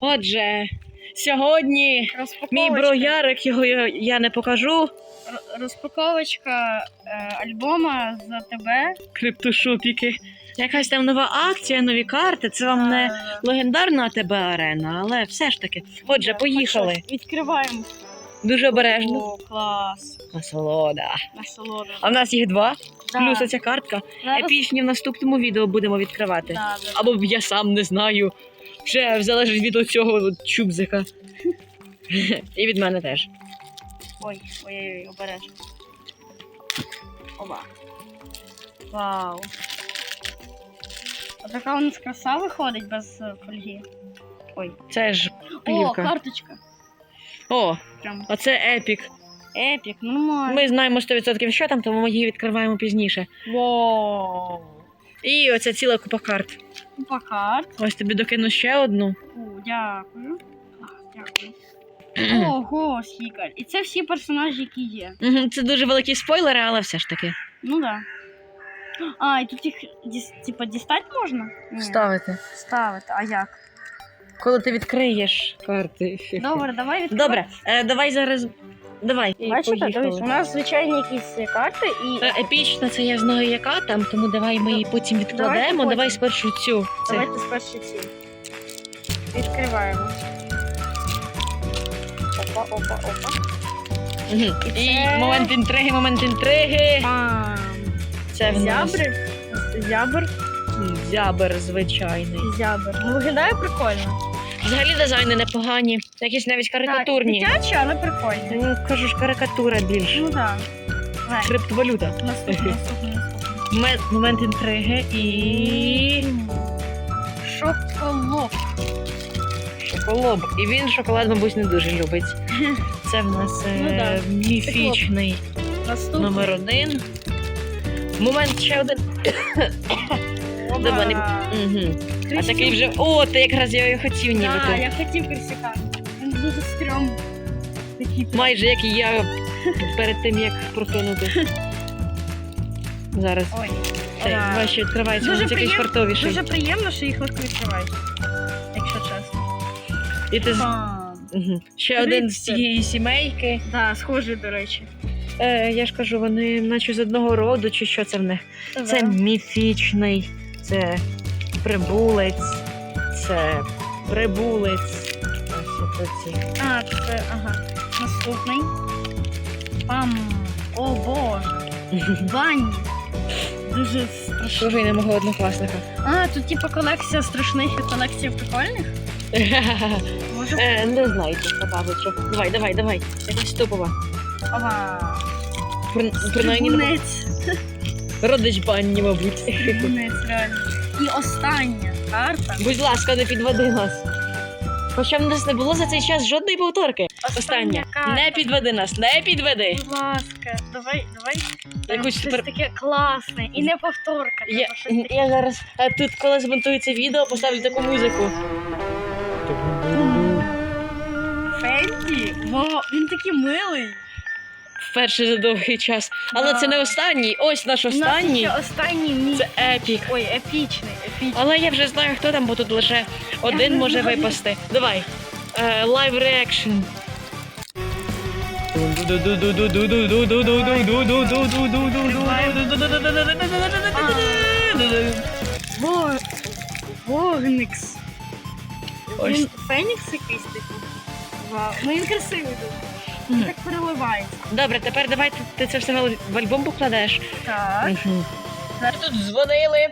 Отже, сьогодні мій броярик, його я, не покажу. розпаковочка е, альбома за тебе. Криптошопіки. Якась там нова акція, нові карти. Це вам не Е, легендарна АТБ арена, але все ж таки. Отже, так, поїхали. Відкриваємо. Дуже обережно. О, клас. Насолода. Насолода. А в нас їх два. Да. Плюс оця картка. Зараз- Епічні в наступному відео будемо відкривати. Да, да. Або я сам не знаю. Вже залежить від цього чубзика. І від мене теж. Ой, ой, ой, обережно. Оба. Вау. А така у нас краса виходить без е, фольги. Ой. Це ж О, карточка. О, Прям а це епік. епік, нормально. Ми знаємо 100% що там, тому ми її відкриваємо пізніше. Вау. І оця ціла купа карт. Купа карт. Ось тобі докину ще одну. О, дякую. Дякую. Ого, скільки. І це всі персонажі, які є. Мгм, Це дуже великі спойлери, але все ж таки. Ну да. А, і тут їх діс, типа дістати можна? Ні. Ставити. Ставити. А як? Коли ти відкриєш карти. Добре, давай відкривай. Добре, е, давай зараз. Давай. Бачите, дивись, у нас звичайні якісь карти і. Е, Епічна, це я знаю, яка там, тому давай ми її потім відкладемо. потім. Давай спершу цю. Це. Давайте спершу ці. Відкриваємо. Опа, опа, опа. Мгм. І І момент інтриги, момент інтриги. Пам. Це в нас Зябри. Зябр зябер звичайний. зябр. Ну, виглядає прикольно. Взагалі дизайни непогані, якісь навіть карикатурні. Так, дитячі, але прикольні. Ну, кажу ж, карикатура більш. Ну так. Криптовалюта. Наступний, наступний, наступний. Ме- Момент інтриги і Шоколад. шоколад. І він шоколад, мабуть, не дуже любить. Це в нас е, Ну да. міфічний Наступний. номер один. Момент ще один. Мене. Угу. А такий вже. О, ти якраз я його хотів нібито. я хотів крисюка. Він дуже. Такий прям. Майже як і я перед тим, як просунути. Зараз. Ой. Цей, Ура. давай ще відкривається, Дуже він якийсь фартовіший. Дуже приємно, що їх легко відкривають. Якщо чесно. І ти з-. Мгм. Ще один з Тридцять. цієї сімейки. Да, схожий, до речі. Е, я ж кажу, вони наче з одного роду, чи що це в них? Це міфічний, це прибулець, це прибулець. А, це, ага. Наступний. Пам. О, боже. Бані. Дуже страшно. Схожий на мого однокласника. А, тут типу колекція страшних і колекція прикольних. Може. Е, не знаю, чесно кажучи. Давай, давай, давай. Якась топова. Ова. При- Принаймні Трибунець. родич банні, мабуть. Трибунець, реально. І остання карта. Будь ласка, не підведи нас. Хоча в нас не було за цей час жодної повторки. Остання. карта. Не підведи нас, не підведи. Будь ласка, давай, давай. Якусь щось тепер- таке класне. І не повторка. Я, треба щось таке. я зараз е, тут, коли змонтується відео, поставлю таку музику. Фенді? Вау, він такий милий. Вперше за довгий час. Але Да. це не останній. Ось наш У нас останній. ще останній мій. Це епік. Ой, епічний, епічний. Але я вже знаю, хто там, бо тут лише один не може знаю. випасти. Давай. Е, Live reaction. Во... Вогникс. Ось. Він Фенікс якийсь такий. Вау. Ну він красивий дуже. Мгм. Так переливається. Добре, тепер давай ти, ти це все в- альбом покладеш. Так. Ми тут дзвонили.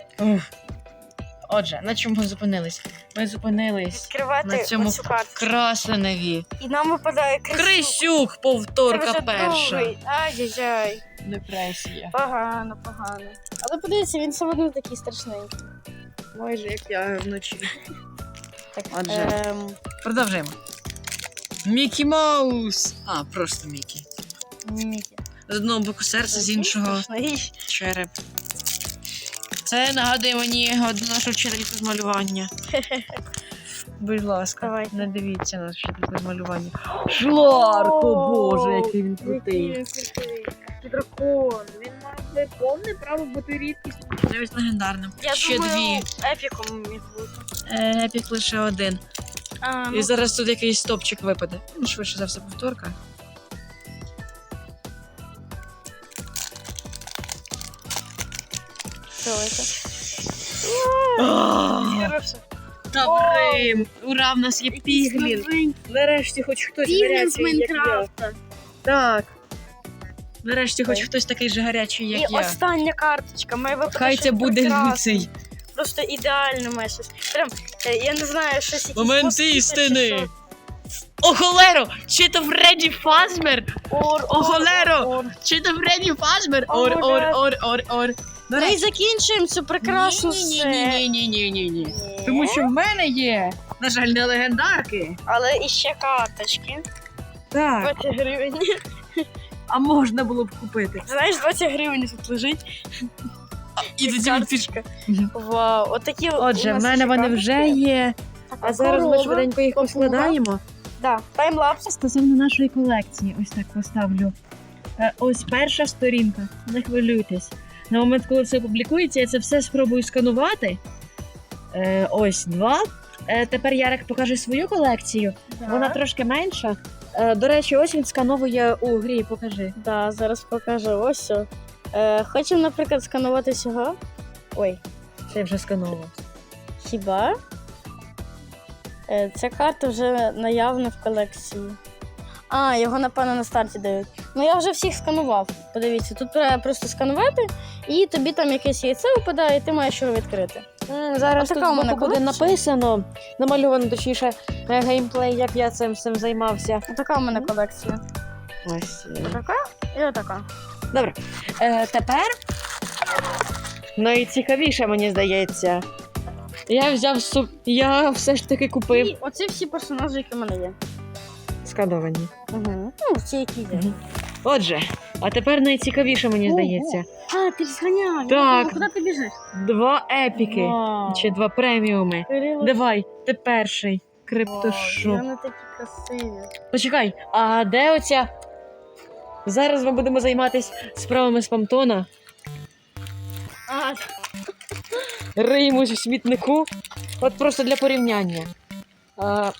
Отже, на чому ми зупинились? Ми зупинились Відкривати на цьому оцю карту. красеневі. І нам випадає крисюк. Крисюк, Це повторка вже перша. другий. Ай-яй-яй. Депресія. Погано, погано. Але подивіться, він все одно такий страшненький. Майже як я вночі. Так, Отже. ем, Продовжуємо. Мікі Маус. А, просто Мікі. Мікі. З одного боку серце, з іншого череп. Це нагадує мені одну нашу вчительку з малювання. Будь ласка, Давайте. не дивіться на вчительку з малювання. Шларко, боже, який він Який крутий. він крутий. Дракон. Він має повне право бути рідкісним. Навіть легендарним. Я Ще думаю, дві. епіком міг бути. Е, Епік лише один. А, І зараз тут якийсь стопчик випаде. Ну, швидше за все, повторка. Добре! Ура, в нас є піглін! Нарешті хоч хтось Піглін з гарячий, як я. Майнкрафта. Так. Нарешті хоч Ой. хтось такий же гарячий, як І я. остання карточка. Хай щось це буде прекрасне. Просто ідеально має. Прям, е, я не знаю, щось якісь Момент москіти чи істини. що. О, холеро! Чи то Фредді Фазмер? Ор, О, холеро! ор. Чи то Фредді Фазмер? Ор, ор, ор, ор, ор. До Ми речі, закінчуємо цю прекрасну серію. ні, ні, ні, ні, ні. Ні. Тому що в мене є, на жаль, не легендарки. Але іще карточки. Так. 20 гривень. А можна було б купити. Знаєш, 20 гривень тут лежить. І карточка. Вау, отакі у Отже, в мене вони вже є. А зараз ми швиденько їх поскладаємо. Да, таймлапс. Стосовно нашої колекції, ось так поставлю. Е, Ось перша сторінка. Не хвилюйтесь. На момент, коли це опублікується, я це все спробую сканувати. Е, ось два. Е, тепер Ярик покаже свою колекцію. Вона трошки менша. Е, до речі, ось він скановує у грі. Покажи. Да, зараз покажу. Ось. все. Е, хочемо, наприклад, сканувати цього. Ой, Це вже скановував. хіба? Е, ця карта вже наявна в колекції. А, його, напевно, на старті дають. Ну я вже всіх сканував. Подивіться, тут треба просто сканувати, і тобі там якесь яйце випадає, і ти маєш його відкрити. Зараз Отака тут у мене збоку буде колекція. написано, намальовано точніше е, геймплей, як я цим всім займався. Така у мене колекція. Ось. Отака і отака. Добре. Е, тепер найцікавіше, мені здається. Я взяв су... Я все ж таки купив І оці всі персонажі, які в мене є. скановані. Угу. Ну, ці, які є. Отже, а тепер найцікавіше, мені Ого. здається. А, ти ж зганяв. Так. Куди ти біжиш? Два епіки Вау. чи два преміуми. Кирило, Давай, ти перший. Криптошоп. Вони такі красиві. Почекай, а де оця? Зараз ми будемо займатися справами з Памтона. А, Риємось у смітнику. От просто для порівняння. А,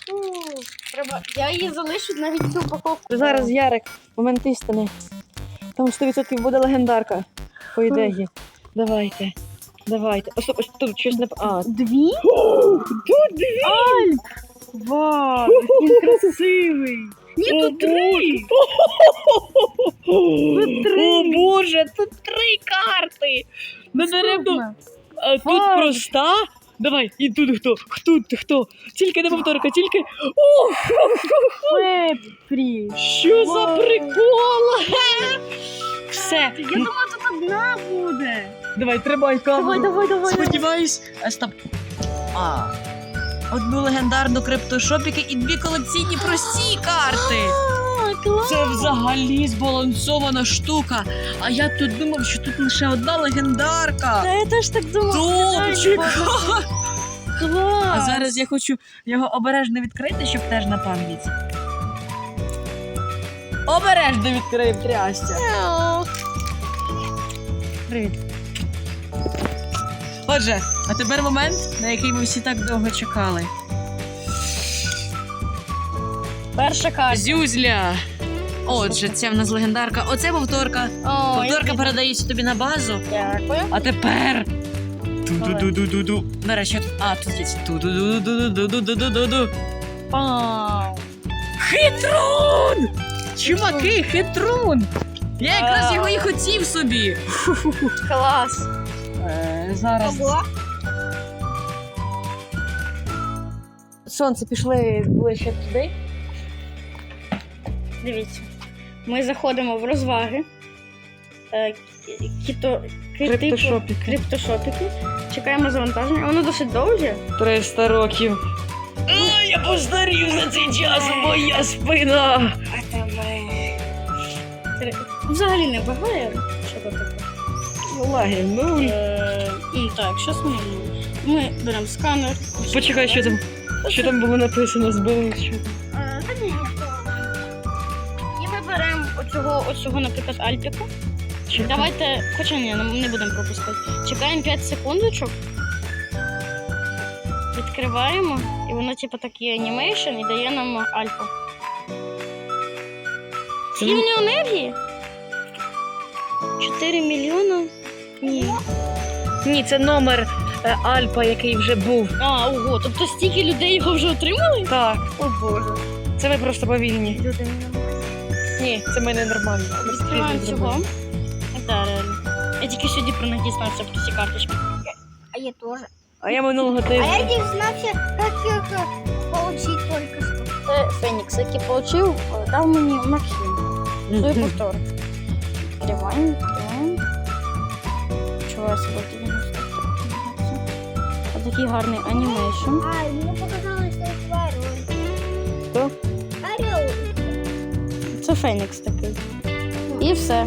треба. Я її залишу навіть цю упаковку. зараз Ярик, момент істини. Там 100% буде легендарка. По ідеї. Давайте. Давайте. О, стоп, ось тут щось не. А, Дві? тут дві! Альп! Вау, він красивий. Ні, тут три. Тут три! О боже, тут три карти! Не даремно. А тут проста. Давай, і тут хто? Хто ти хто? Тільки не повторка, тільки. Пепрі. що за прикол? Все. Я думала, тут одна буде. Давай, тримай камеру. Давай, давай, давай. Сподіваюсь. А, стоп. А. Одну легендарну криптошопіки і дві колекційні прості карти. Це взагалі збалансована штука. А я тут думав, що тут лише одна легендарка. Та я теж так думала. Клас. А зараз я хочу його обережно відкрити, щоб теж на пам'ять. Обережно відкрив трястя. Привіт. Отже, а тепер момент, на який ми всі так довго чекали. Перша карта. Зюзля. Отже, це в нас легендарка. Оце повторка. О, Повторка я- передається тобі на базу. Дякую. А тепер. Ду-ду-ду-ду-ду. До речі, тут- а, тут є. Ду-ду-ду-ду-ду-ду-ду-ду. Пау. Хитрун! Чуваки, хитрун! Я якраз його і хотів собі. Клас. Е, зараз. Сонце пішли ближче туди. Дивіться. Ми заходимо в розваги. Е, Кіто... типу Криптошопіки. Криптошопіки. Чекаємо завантаження. Воно досить довге. 300 років. А, я постарів за цей час, моя спина. Три- Взагалі не багає. Лаги, ну. Е, ну так, що ми? Ми беремо сканер. Почекай, що там? Що там було написано збили? Що? Е, та ні, І ми беремо оцього, оцього, наприклад, альпіка. Чекай. Давайте, хоча ні, не не будемо пропускати. Чекаємо 5 секундочок. Відкриваємо, і воно, типу, такий анімейшн і дає нам альфа. Скільки в нього енергії? 4 мільйона? Ні. Ні, це номер е, Альпа, який вже був. А, ого, тобто стільки людей його вже отримали? Так, О боже. це ви просто повільні. Люди не Ні, це мене нормально. Відкриваємо цього. Так, реально. Я тільки сьогодні про них дізнався про ці карточки. А я тоже. А я минулого А я тижня. не их э, получить только что. Це Фенікс, який отримав, дав мені Максим. Той повтор. Відкриваємо, себе не встиг? Отакий гарний анімейшн. А, что это ворон. Кто? Орел. Це Фенікс такий. І все.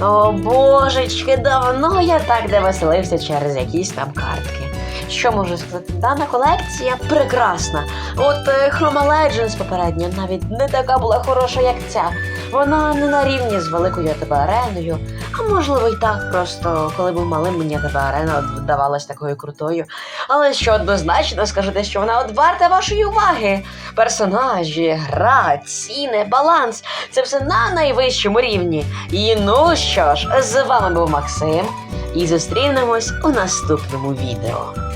О, божечки, давно я так не веселився через якісь там картки. Що можу сказати? Дана колекція прекрасна. От е, Chroma Legends попередня навіть не така була хороша, як ця. Вона не на рівні з великою АТБ ареною. А можливо, й так просто, коли був малим, мені АТБ арена от такою крутою. Але що однозначно скажу те, що вона от варта вашої уваги. Персонажі, гра, ціни, баланс це все на найвищому рівні. І ну що ж, з вами був Максим, і зустрінемось у наступному відео.